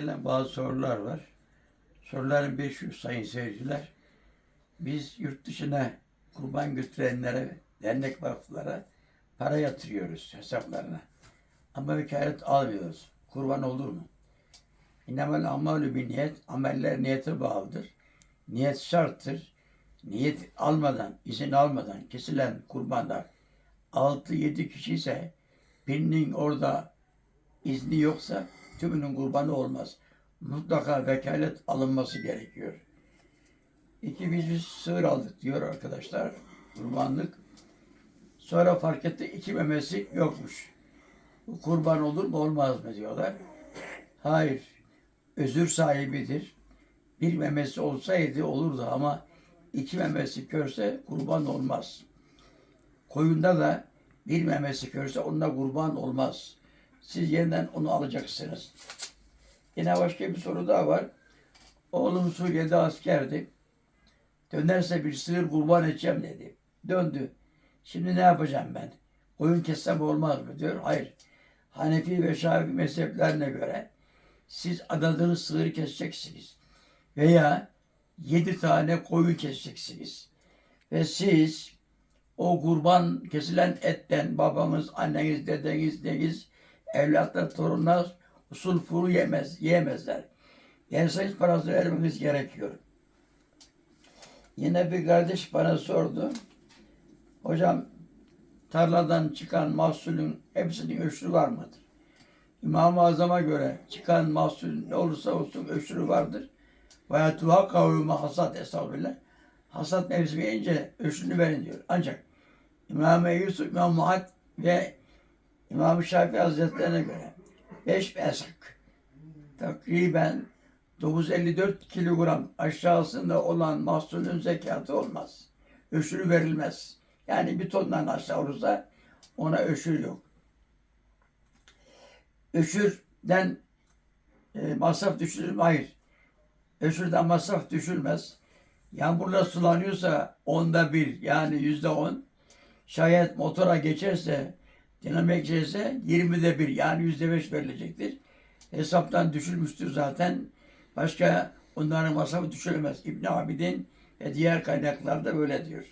Gelen bazı sorular var. Soruların 500 sayın seyirciler. Biz yurt dışına kurban götürenlere, dernek vakıflara para yatırıyoruz hesaplarına. Ama vekalet almıyoruz. Kurban olur mu? İnnemel amalü bir niyet, ameller niyete bağlıdır. Niyet şarttır. Niyet almadan, izin almadan kesilen kurbanlar 6-7 kişi ise birinin orada izni yoksa tümünün kurbanı olmaz. Mutlaka vekalet alınması gerekiyor. İki biz bir sığır aldık diyor arkadaşlar. Kurbanlık. Sonra fark etti iki memesi yokmuş. Bu kurban olur mu olmaz mı diyorlar. Hayır. Özür sahibidir. Bir memesi olsaydı olurdu ama iki memesi körse kurban olmaz. Koyunda da bir memesi körse onunla kurban olmaz. Siz yeniden onu alacaksınız. Yine başka bir soru daha var. Oğlum Suriye'de askerdi. Dönerse bir sığır kurban edeceğim dedi. Döndü. Şimdi ne yapacağım ben? Koyun kessem olmaz mı diyor. Hayır. Hanefi ve Şafii mezheplerine göre siz adadığınız sığırı keseceksiniz. Veya yedi tane koyun keseceksiniz. Ve siz o kurban kesilen etten babanız, anneniz, dedeniz, deniz, evlatlar, torunlar usul furu yemez, yiyemezler. Yerseniz parası vermeniz gerekiyor. Yine bir kardeş bana sordu. Hocam tarladan çıkan mahsulün hepsinin ölçülü var mıdır? İmam-ı Azam'a göre çıkan mahsul ne olursa olsun ölçülü vardır. Ve tuhakkavu hasat estağfirullah. Hasat mevsimi gelince ölçülü verin diyor. Ancak İmam-ı Yusuf, İmam Muhat ve İmam-ı Şafii Hazretlerine göre 5 pesak takriben 954 kilogram aşağısında olan mahsulün zekatı olmaz. Öşürü verilmez. Yani bir tondan aşağı olursa ona öşür yok. Öşürden e, masraf düşürür mü? Hayır. Öşürden masraf düşülmez. Yağmurla sulanıyorsa onda bir yani yüzde on. Şayet motora geçerse dinamik geçerse 20'de bir yani yüzde beş verilecektir. Hesaptan düşülmüştür zaten. Başka onların masrafı düşülemez. İbn Abidin ve diğer kaynaklarda böyle diyor.